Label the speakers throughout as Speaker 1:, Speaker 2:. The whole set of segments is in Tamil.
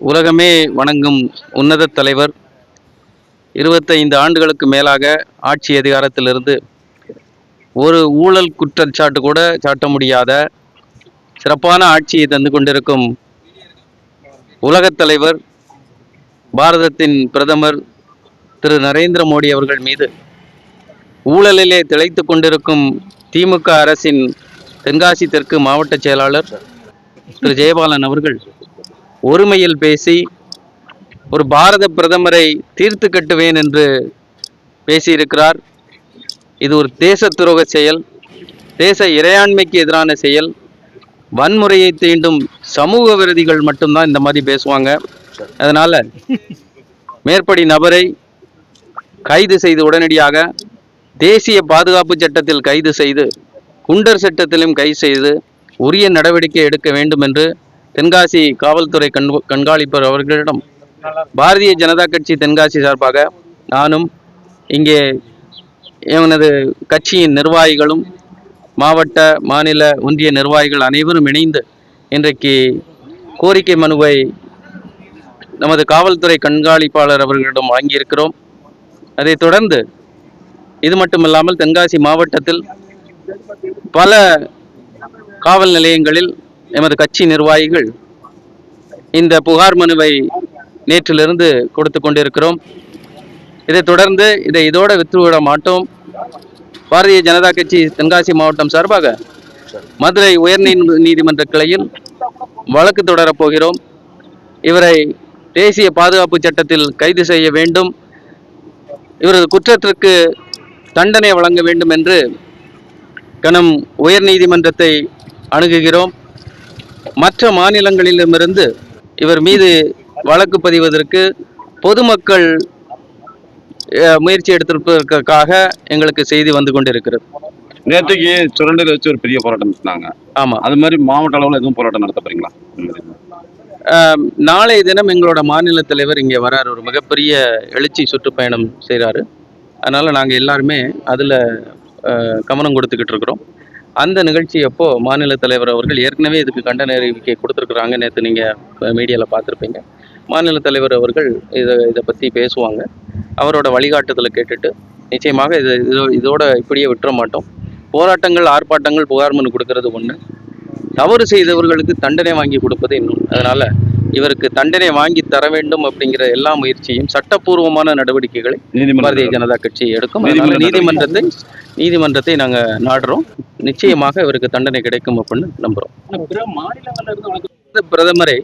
Speaker 1: உலகமே வணங்கும் உன்னத தலைவர். இருபத்தைந்து ஆண்டுகளுக்கு மேலாக ஆட்சி அதிகாரத்திலிருந்து ஒரு ஊழல் குற்றச்சாட்டு கூட சாட்ட முடியாத சிறப்பான ஆட்சியை தந்து கொண்டிருக்கும் உலகத் தலைவர் பாரதத்தின் பிரதமர் திரு நரேந்திர மோடி அவர்கள் மீது ஊழலிலே திளைத்து கொண்டிருக்கும் திமுக அரசின் தென்காசி தெற்கு மாவட்ட செயலாளர் திரு ஜெயபாலன் அவர்கள் ஒருமையில் பேசி ஒரு பாரத பிரதமரை தீர்த்து கட்டுவேன் என்று பேசியிருக்கிறார். இது ஒரு தேச துரோக செயல் தேச இறையாண்மைக்கு எதிரான செயல். வன்முறையை தீண்டும் சமூக விரோதிகள் மட்டும்தான் இந்த மாதிரி பேசுவாங்க. அதனால மேற்படி நபரை கைது செய்து உடனடியாக தேசிய பாதுகாப்பு சட்டத்தில் கைது செய்து குண்டர் சட்டத்திலும் கைது செய்து உரிய நடவடிக்கை எடுக்க வேண்டும் என்று தென்காசி காவல்துறை கண் கண்காணிப்பர் அவர்களிடம் பாரதிய ஜனதா கட்சி தென்காசி சார்பாக நானும் இங்கே எனது கட்சியின் நிர்வாகிகளும் மாவட்ட மாநில ஒன்றிய நிர்வாகிகள் அனைவரும் இணைந்து இன்றைக்கு கோரிக்கை மனுவை நமது காவல்துறை கண்காணிப்பாளர் அவர்களிடம் வாங்கியிருக்கிறோம். அதைத் தொடர்ந்து இது மட்டுமல்லாமல் தென்காசி மாவட்டத்தில் பல காவல் நிலையங்களில் எமது கட்சி நிர்வாகிகள் இந்த புகார் மனுவை நேற்றிலிருந்து கொடுத்து கொண்டிருக்கிறோம். இதைத் தொடர்ந்து இதை இதோட விற்றுவிட மாட்டோம். பாரதிய ஜனதா கட்சி தென்காசி மாவட்டம் சார்பாக மதுரை உயர் நீதிமன்ற கிளையில் வழக்கு தொடரப் போகிறோம். இவரை தேசிய பாதுகாப்பு சட்டத்தில் கைது செய்ய வேண்டும். இவரது குற்றத்திற்கு தண்டனை வழங்க வேண்டும் என்று கனம் உயர் நீதிமன்றத்தை அணுகுகிறோம். மற்ற மாநிலங்களிலுமிருந்து இவர் மீது வழக்கு பதிவதற்கு பொதுமக்கள் முயற்சி எடுத்திருப்பதற்காக எங்களுக்கு செய்தி வந்து கொண்டிருக்கிறது.
Speaker 2: நேற்றுக்கு சுரண்டில் வச்சு ஒரு பெரிய போராட்டம் நடத்தினாங்க.
Speaker 1: ஆமாம்
Speaker 2: அது மாதிரி மாவட்ட அளவில் எதுவும் போராட்டம் நடத்த போறீங்களா
Speaker 1: நாளைய தினம் எங்களோட மாநில தலைவர் இங்கே வராரு. ஒரு மிகப்பெரிய எழுச்சி சுற்றுப்பயணம் செய்கிறாரு அதனால் நாங்கள் எல்லாருமே அதில் கவனம் கொடுத்துக்கிட்டு இருக்கிறோம். அந்த நிகழ்ச்சி அப்போ மாநில தலைவர் அவர்கள் ஏற்கனவே இதுக்கு கண்டன அறிவிக்கை கொடுத்துருக்குறாங்க. நேற்று நீங்கள் மீடியாவில் பார்த்துருப்பீங்க. மாநில தலைவர் அவர்கள் இதை இதை பற்றி பேசுவாங்க. அவரோட வழிகாட்டுதலை கேட்டுட்டு நிச்சயமாக இது இதோ- இதோட இப்படியே விட்டுற மாட்டோம். போராட்டங்கள் ஆர்ப்பாட்டங்கள் புகார் மனு கொடுக்கறது ஒன்று தவறு செய்தவர்களுக்கு தண்டனை வாங்கி கொடுப்பது இன்னும் அதனால இவருக்கு தண்டனை வாங்கி தர வேண்டும் அப்படிங்கிற எல்லா முயற்சியும் சட்டப்பூர்வமான நடவடிக்கைகளை பாரதிய ஜனதா கட்சி எடுக்கும். நீதிமன்றத்தை நீதிமன்றத்தை நாங்க நாடுறோம். நிச்சயமாக இவருக்கு தண்டனை கிடைக்கும் அப்படின்னு நம்புறோம். இந்த பிரதமரை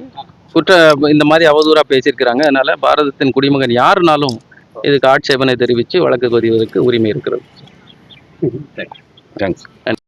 Speaker 1: குற்ற இந்த மாதிரி அவதூறா பேசியிருக்கிறாங்க. அதனால பாரதத்தின் குடிமகன் யாருனாலும் இதுக்கு ஆட்சேபனை தெரிவித்து வழக்கு பதிவதற்கு உரிமை இருக்கிறது.
Speaker 2: தேங்க்ஸ்